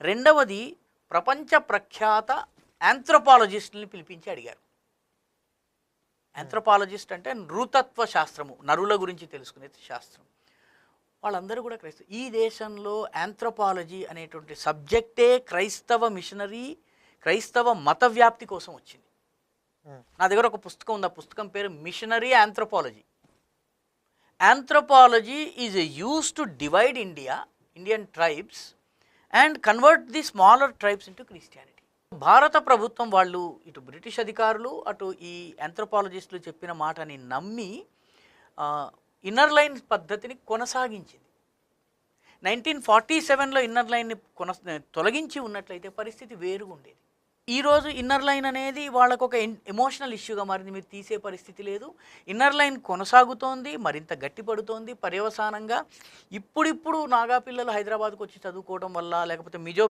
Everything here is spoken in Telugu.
రెండవది ప్రపంచ ప్రఖ్యాత ఆంథ్రోపాలజిస్టుల్ని పిలిపించి అడిగారు. ఆంథ్రోపాలజిస్ట్ అంటే నృతత్వ శాస్త్రము నరుల గురించి తెలుసుకునే శాస్త్రం. వాళ్ళందరూ కూడా క్రైస్తవ ఈ దేశంలో ఆంథ్రోపాలజీ అనేటువంటి సబ్జెక్టే క్రైస్తవ మిషనరీ క్రైస్తవ మత వ్యాప్తి కోసం వచ్చింది. నా దగ్గర ఒక పుస్తకం ఉంది ఆ పుస్తకం పేరు missionary anthropology. Anthropology is use to divide India Indian tribes and convert the smaller tribes into Christianity. భారత ప్రభుత్వం వాళ్ళు ఇటు బ్రిటిష్ అధికారులు అటు ఈ ఆంథ్రోపాలజిస్టులు చెప్పిన మాటని నమ్మి ఇన్నర్ లైన్ పద్ధతిని కొనసాగించింది. నైన్టీన్ ఫార్టీ సెవెన్లో ఇన్నర్ లైన్ని కొన తొలగించి ఉన్నట్లయితే పరిస్థితి వేరుగా ఉండేది ఈరోజు ఇన్నర్ లైన్ అనేది వాళ్ళకు ఒక ఎమోషనల్ ఇష్యూగా మారింది. మీరు తీసే పరిస్థితి లేదు. ఇన్నర్ లైన్ కొనసాగుతోంది మరింత గట్టిపడుతోంది పర్యవసానంగా. ఇప్పుడిప్పుడు నాగా పిల్లలు హైదరాబాద్కు వచ్చి చదువుకోవడం వల్ల లేకపోతే మిజో